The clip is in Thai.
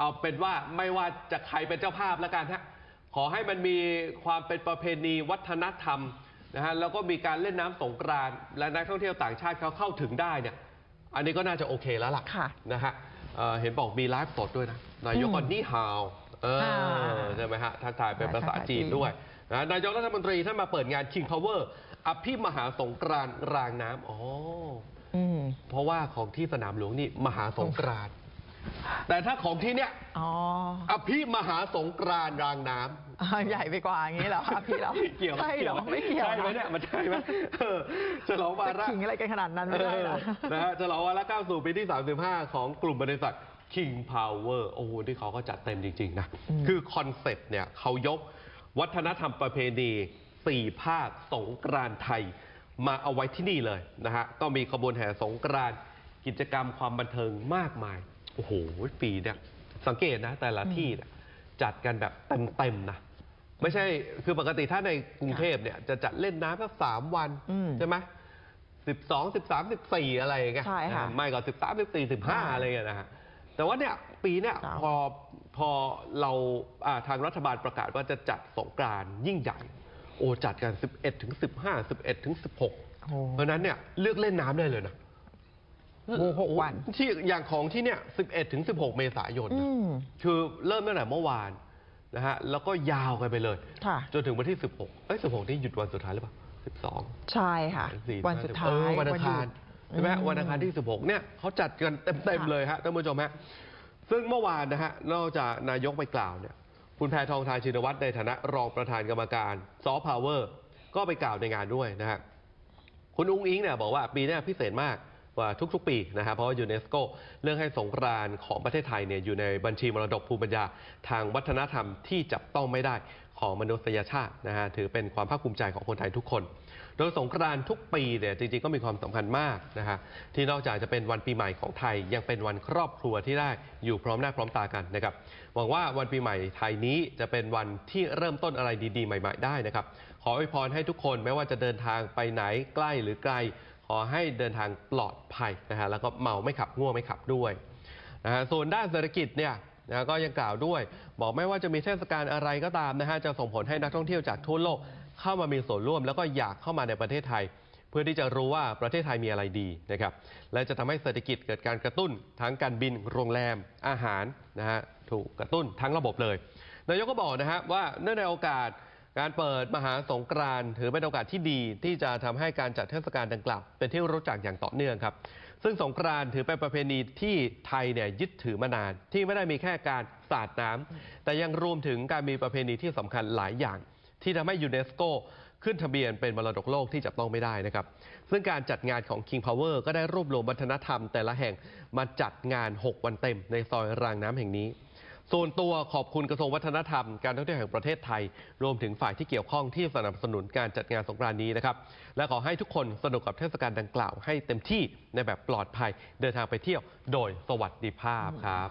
เอาเป็นว่าไม่ว่าจะใครเป็นเจ้าภาพแล้วกันฮะขอให้มันมีความเป็นประเพณีวัฒนธรรมนะฮะแล้วก็มีการเล่นน้ำสงกรานต์และนักท่องเที่ยวต่างชาติเขาเข้าถึงได้เนี่ย อันนี้ก็น่าจะโอเคแล้วล่ะค่ะนะฮะเอ่อเห็นบอกมีไลฟ์สดด้วยนะนายกก็อืมนี่ฮาวเอออ่าใช่ไหมฮะทักทายเป็นภาษาทักทายจีนจีนด้วยนะนายกรัฐมนตรีท่านมาเปิดงาน King Power อภิมหาสงกรานต์รางน้ำอ๋อ อืม เพราะว่าของที่สนามหลวงนี่มหาสงกรานต์ แต่ถ้าของที่เนี้ยอ๋ออภิมหาสงกรานต์รางน้ำ อ่าใหญ่ไปกว่าอย่างนี้เหรอคะพี่เหรอเกี่ยวใช่เหรอไม่เกี่ยวใช่ไหมนะเนี่ยมันใช่ไหมเออฉลองวาจะระ ขิงอะไรกันขนาดนั้นไม่ได้นะ เออนะฮะฉลองวาระก้าวสู่ปีที่ 35 ของกลุ่มบริษัท King Power โอ้โหที่เขาก็จัดเต็มจริง ๆ นะอืมคือคอนเซ็ปต์เนี่ยเขายกวัฒนธรรมประเพณีสี่ภาคสงกรานต์ไทย มาเอาไว้ที่นี่เลยนะฮะ ก็มีขบวนแห่สงกรานต์กิจกรรมความบันเทิงมากมายโอ้โหปีเนี่ยสังเกตนะ แต่ละที่เนี่ยจัดกันแบบเต็มๆนะไม่ใช่คือปกติถ้าในกรุงเทพเนี่ยจะจัดเล่นน้ำสักสามวันอืมใช่ไหมสิบสองสิบสามสิบสี่อะไรอย่างเงี้ยใช่ค่ะอ่าไม่ก็สิบสามสิบสี่สิบห้าอ่าอะไรอย่างเงี้ยนะฮะแต่ว่าเนี่ยปีเนี่ยครับ พอพอเราอ่าทางรัฐบาลประกาศว่าจะจัดสงกรานต์ยิ่งใหญ่ โอ้จัดกัน 11ถึง15 11ถึง16 โอ้โห เพราะฉะนั้นเนี่ยเลือกเล่นน้ำได้เลยนะ โอ้หกวันที่อย่างของที่เนี่ย 11 ถึง 16 เมษายนอืนะมคือเริ่มตั้งแต่เมื่อวานนะฮะ แล้วก็ยาวกันไปเลย ค่ะ จนถึงวันที่ 16 เอ้ย 16 นี่หยุดวันสุดท้ายหรือเปล่า 12 ใช่ค่ะสี่วันสุดท้าเออยวันอังคารหยุดใช่ไหมอืมวันอังคารที่ 16 เนี่ยเขาจัดกันเต็มค่ะๆเลยฮะท่านผู้ชมฮะ ซึ่งเมื่อวานนะฮะ นอกจากนายกไปกล่าวเนี่ย คุณแพทองทานชินวัตรในฐานะรองประธานกรรมการซอฟต์พาวเวอร์ก็ไปกล่าวในงานด้วยนะฮะ คุณอุ้งอิงเนี่ยบอกว่าปีเนี้พิเศษมากก ว่าทุกๆ ปีนะฮะเพราะว่ายูเนสโกเรื่องให้สงกรานต์ของประเทศไทยเนี่ยอยู่ในบัญชีมรดกภูมิปัญญา ทางวัฒนธรรมที่จับต้องไม่ได้ของมนุษยชาตินะฮะถือเป็นความภาคภูมิใจของคนไทยทุกคน โดยสงกรานต์ทุกปีเนี่ยจริงๆก็มีความสำคัญมากนะฮะที่นอกจากจะเป็นวันปีใหม่ของไทย ยังเป็นวันครอบครัวที่ได้อยู่พร้อมหน้าพร้อมตากันนะครับหวังว่าวันปีใหม่ไทยนี้จะเป็นวันที่เริ่มต้นอะไรดีๆ ใหม่ ๆ ได้นะครับขออวยพรให้ทุกคนไม่ว่าจะเดินทางไปไหนใกล้หรือไกล อให้เดินทางปลอดภัยนะฮะแล้วก็เมาไม่ขับง่วงไม่ขับด้วยนะฮะส่วนด้านเศรษฐกิจเนี่ยนะก็ยังกล่าวด้วย บอกไม่ว่าจะมีเทศกาลอะไรก็ตามนะฮะจะส่งผลให้นักท่องเที่ยวจากทั่วโลกเข้ามามีส่วนร่วม แล้วก็อยากเข้ามาในประเทศไทย เพื่อที่จะรู้ว่าประเทศไทยมีอะไรดีนะครับและจะทำให้เศรษฐกิจเกิดการกระตุ้น ทั้งการบินโรงแรมอาหารนะฮะถูกกระตุ้นทั้งระบบเลยนายกก็บอกนะฮะว่าเนื่องในโอกาส การเปิดมหาสงกรานต์ถือเป็นโอกาสที่ดีที่จะทำให้การจัดเทศกาลดังกล่าวเป็นที่รู้จักอย่างต่อเนื่องครับ ซึ่งสงกรานต์ถือเป็นประเพณีที่ไทยเนี่ยยึดถือมานาน ที่ไม่ได้มีแค่การสาดน้ำแต่ยังรวมถึงการมีประเพณีที่สำคัญหลายอย่าง ที่ทำให้ยูเนสโกขึ้นทะเบียนเป็นมรดกโลกที่จับต้องไม่ได้นะครับ ซึ่งการจัดงานของ King Power ก็ได้รวบรวมวัฒนธรรมแต่ละแห่งมาจัดงาน 6 วันเต็มในซอยรางน้ำแห่งนี้ ส่วนตัวขอบคุณกระทรวงวัฒนธรรม การท่องเที่ยวแห่งประเทศไทย รวมถึงฝ่ายที่เกี่ยวข้องที่สนับสนุนการจัดงานสงกรานต์นี้นะครับ และขอให้ทุกคนสนุกกับเทศกาลดังกล่าวให้เต็มที่ในแบบปลอดภัย เดินทางไปเที่ยวโดยสวัสดิภาพครับ